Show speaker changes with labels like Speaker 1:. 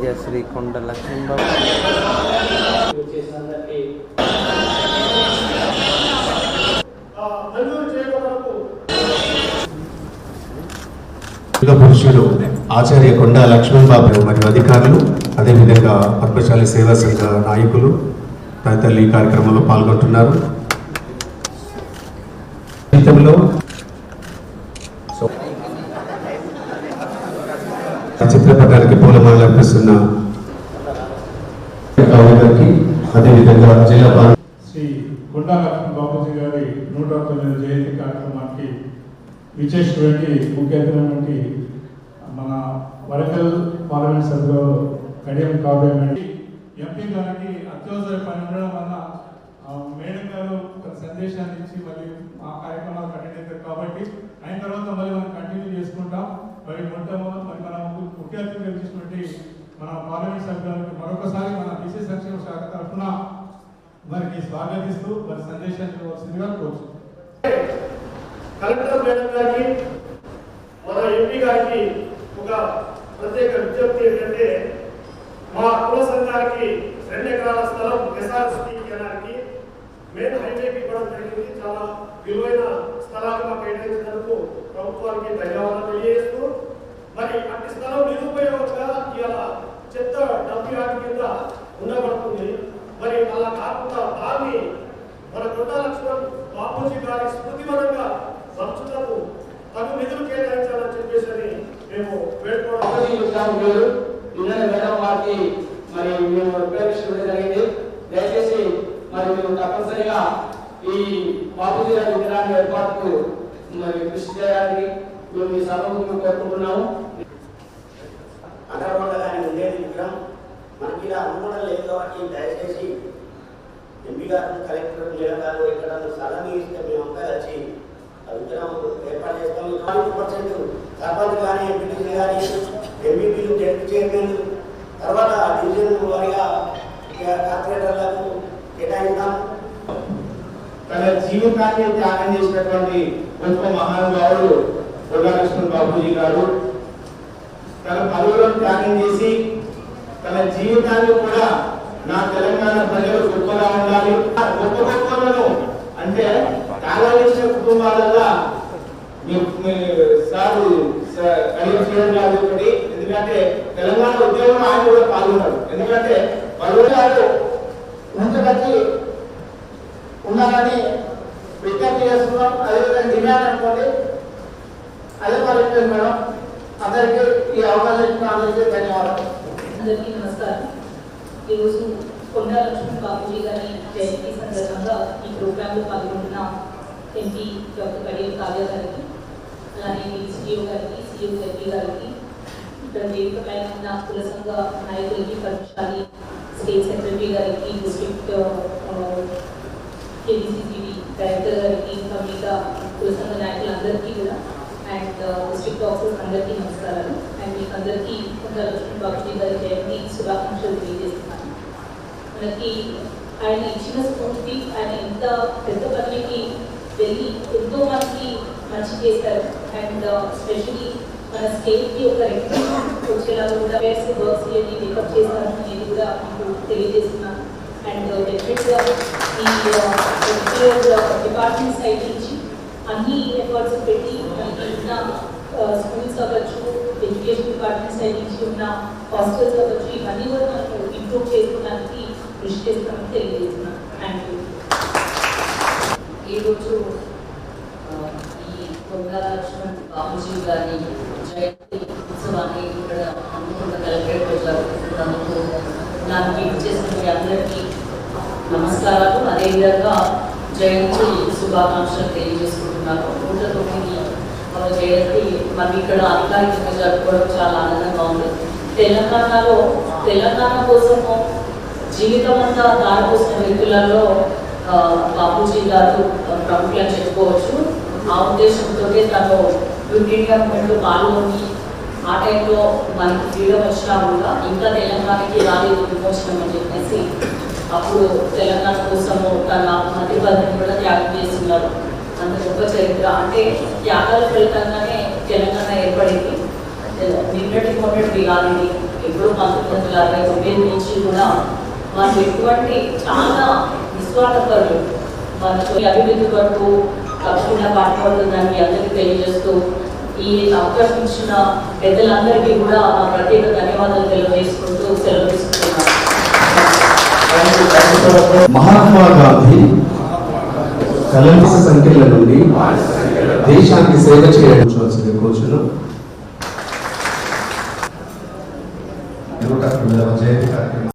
Speaker 1: జయ శ్రీ కొండ లక్ష్మీబాబు
Speaker 2: పురుషులు ఆచార్య కొండ లక్ష్మణ్ బాబు మరియు అధికారులు అదేవిధంగా పద్మశాలి సేవా సంఘ నాయకులు తదితరులు ఈ కార్యక్రమంలో పాల్గొంటున్నారు. జీవితంలో చిత్రపటానికి పూలమాలలు అర్పిస్తున్న గారికి అదేవిధంగా జిల్లా
Speaker 3: శ్రీ కొండా లక్ష్మణ్ బాబూజీ గారి నూట తొమ్మిది జయంతి కార్యక్రమానికి విచ్చేసినటువంటి ముఖ్య అతిథి మన వరంగల్ పార్లమెంట్ సభ్యులు కడియం కావ్యమండి ఎంపీ గారికి అత్యవసర పని ఉండడం వల్ల మేడం గారు ఒక సందేశాన్ని ఇచ్చి మళ్ళీ మా కార్యక్రమాలు కంటిన్యూ అవుతారు కాబట్టి అయిన తర్వాత మళ్ళీ మనం కంటిన్యూ చేసుకుంటాం. మరి మొట్టమొదటి అతిథిగా ఇచ్చినటువంటి మన పార్లమెంట్ సభ్యులకు మరొకసారి మన బీసీ సంక్షేమ శాఖ తరఫున వారికి స్వాగతిస్తూ వారి సందేశాన్ని ఇవ్వవలసిందిగా కోరుచు
Speaker 4: కలెక్టర్ మేడం గారికి మన ఎంపీ గారికి ఒక ప్రత్యేక విజ్ఞప్తి ఏంటంటే మా కుల సంఘానికి రెండు ఎకరాల స్థలం ఎస్ఆర్ఎస్టీ కెనాల్కి మెయిన్ హైవేకి ఇవ్వడం జరిగింది. చాలా విలువైన స్థలాలు మాకు కేటాయించినందుకు ప్రభుత్వానికి ధన్యవాదాలు తెలియజేస్తూ మరి అట్టి స్థలం నిరుపయోగంగా ఇవాళ చెత్త డంప్ యార్డ్ కింద ఉండబడుతుంది. మరి అలా కాకుండా దాన్ని మన కొండా లక్ష్మణ్ బాపూజీ గారి స్మృతివనంగా సంస్థలకు తగు నిధులు కేటాయించాలని చెప్పేసి అని మేము వేడుకోవడం
Speaker 5: నిన్న మేడం వారికి మరి మేము ఉపయోగించడం జరిగింది. దయచేసి మరి మేము తప్పనిసరిగా ఈ బాపూజీ గారి విగ్రహాన్ని ఏర్పాటుకు మరి కృషి చేయడానికి మేము ఈ సభకు కోరుకుంటున్నాము
Speaker 6: అండర్గ్రౌండ్ కానీ ఉండేది విగ్రహం మనకి ఇలా అనుకోవడం లేదు కాబట్టి దయచేసి ఎంపీ గారు కలెక్టర్ గారు ఇక్కడ స్థలం ఇస్తే మేమంతా కలిసి ఆ విగ్రహం ఏర్పాటు చేస్తాం. ట్వంటీ పర్సెంట్ సర్పంచ్ కానీ ఎంపీటీసీ కానీ ఎంపీపీలు డెప్యూటీ చైర్మన్ తర్వాత డివిజన్ వారిగా కార్పొరేటర్లకు కేటాయిస్తాం.
Speaker 7: తన జీవితాన్ని త్యాగం చేసినటువంటి గొప్ప మహానుభావుడు కొండాలక్ష్మణ్ బాబూజీ గారు. తన పదవులను త్యాగం చేసి తన జీవితాన్ని కూడా నా తెలంగాణ ప్రజలు గొప్పగా ఉండాలి. గొప్ప గొప్పలను అంటే త్యాగం చేసిన సారు కలిగి చేయడం కాదు ఒకటి. ఎందుకంటే తెలంగాణ ఉద్యమంలో ఆయన కూడా పాల్గొన్నాడు. ఎందుకంటే వాళ్ళు ఉంచబట్టి ఉన్నారని విజ్ఞప్తి చేస్తున్నాం. అదేవిధంగా డిమాండ్ అనుకోండి అదే మరి మేడం అందరికీ ఈ అవకాశం ఇచ్చిన అందరికీ ధన్యవాదాలు
Speaker 8: అందరికీ నమస్కారం ఈరోజు కొండా లక్ష్మణ్ బాబుజీ గారి జయంతి సందర్భంగా ఈ ప్రోగ్రాంలో పాల్గొంటున్న ఎంపీ డాక్టర్ కడియం కావ్య గారికి అలానే సిఇఓ గారికి సిఇఓ ఎంపీ గారికి ఇక్కడ వేదిక పైన ఉన్న కుల సంఘ నాయకులకి పద్మశాలి స్టేట్ సెక్రటరీ గారికి డిస్ట్రిక్ట్ కేబీసీసీబీ డైరెక్టర్ గారికి ఇంకా మిగతా కుల సంఘ నాయకులందరికీ కూడా అండ్ Uh, డిస్ట్రిక్ట్ ఆఫీసర్స్ అందరికీ నమస్కారాలు. అండ్ మీకు అందరికీ కొంత లక్ష్మణ్ బాబుజీ గారి జయంతి శుభాకాంక్షలు తెలియజేస్తున్నాను. మనకి ఆయన ఇచ్చిన స్ఫూర్తి ఆయన ఎంత పెద్ద పదవికి వెళ్ళి ఎంతో మందికి మంచి చేశారు. అండ్ uh, స్పెషలీ మన స్టేట్కి ఒక రెకగ్నేషన్ వచ్చేలాగా కూడా వేర్స్ వర్క్స్ అనేది మేకప్ చేశారు అనేది కూడా మీకు తెలియజేస్తున్నాను. అండ్ డెఫినెట్గా ఈ డిపార్ట్మెంట్ సైడ్ నుంచి అన్ని ఎఫర్ట్స్ పెట్టి మనకి ఉన్న స్కూల్స్ అవ్వచ్చు ఎడ్యుకేషన్ డిపార్ట్మెంట్స్ నుంచి ఉన్న హాస్టల్స్ అవ్వచ్చు ఇవన్నీ కూడా మనకు ఇంప్రూవ్ చేసుకోవడానికి కృషి చేస్తామని తెలియజేస్తున్నాను. థ్యాంక్ యూ
Speaker 9: ఈరోజు ఈ కొండా లక్ష్మణ్ బాబుజీ గారి జయంతి ఉత్సవాన్ని ఇక్కడ అనుకున్న కలెక్టరేట్లో జరుపుకున్నందుకు దానికి చేసిన మీ అందరికీ నమస్కారాలు. అదేవిధంగా జయంతి శుభాకాంక్షలు తెలియజేసుకుంటున్నాను నూట తొమ్మిది మనం చేసి మనం ఇక్కడ అధికారికంగా జరుపుకోవడం చాలా ఆనందంగా ఉంది. తెలంగాణలో తెలంగాణ కోసము జీవితం అంతా దారిపోసిన వ్యక్తులలో ఆ, బాపూజీ గారు ప్రముఖులని చెప్పుకోవచ్చు. ఆ ఉద్దేశంతో తను బ్రిటిష్ గవర్నమెంట్ పాల్గొని ఆ టైంలో మనకి ఫ్రీడమ్ వచ్చినా కూడా ఇంకా తెలంగాణకి రాలేదు విమోచనం అని చెప్పేసి అప్పుడు తెలంగాణ కోసము తన మధ్యపదిని కూడా త్యాగం చేస్తున్నారు. అంత గొప్ప చరిత్ర. అంటే త్యాగాల ఫలితంగానే తెలంగాణ ఏర్పడింది. నిన్నటి మొన్నటి కానిది ఎప్పుడు పంతొమ్మిది వందల అరవై తొమ్మిది నుంచి కూడా మనకు ఎటువంటి చాలా నిస్వార్థపరులు. మనకు అభివృద్ధి కొరకు తప్పకుండా పాటుపడుతుందని అందరికీ తెలియజేస్తూ ఈ ఆకర్షించిన పెద్దలందరికీ కూడా నా ప్రత్యేక ధన్యవాదాలు తెలియజేసుకుంటూ సెలవు తీసుకుంటున్నాను.
Speaker 2: మహాత్మా గాంధీ కలంస సంఖ్యల నుండి దేశానికి సేవ చేయవచ్చు కోచును నూట తొమ్మిదవ జయంతి కార్యక్రమం.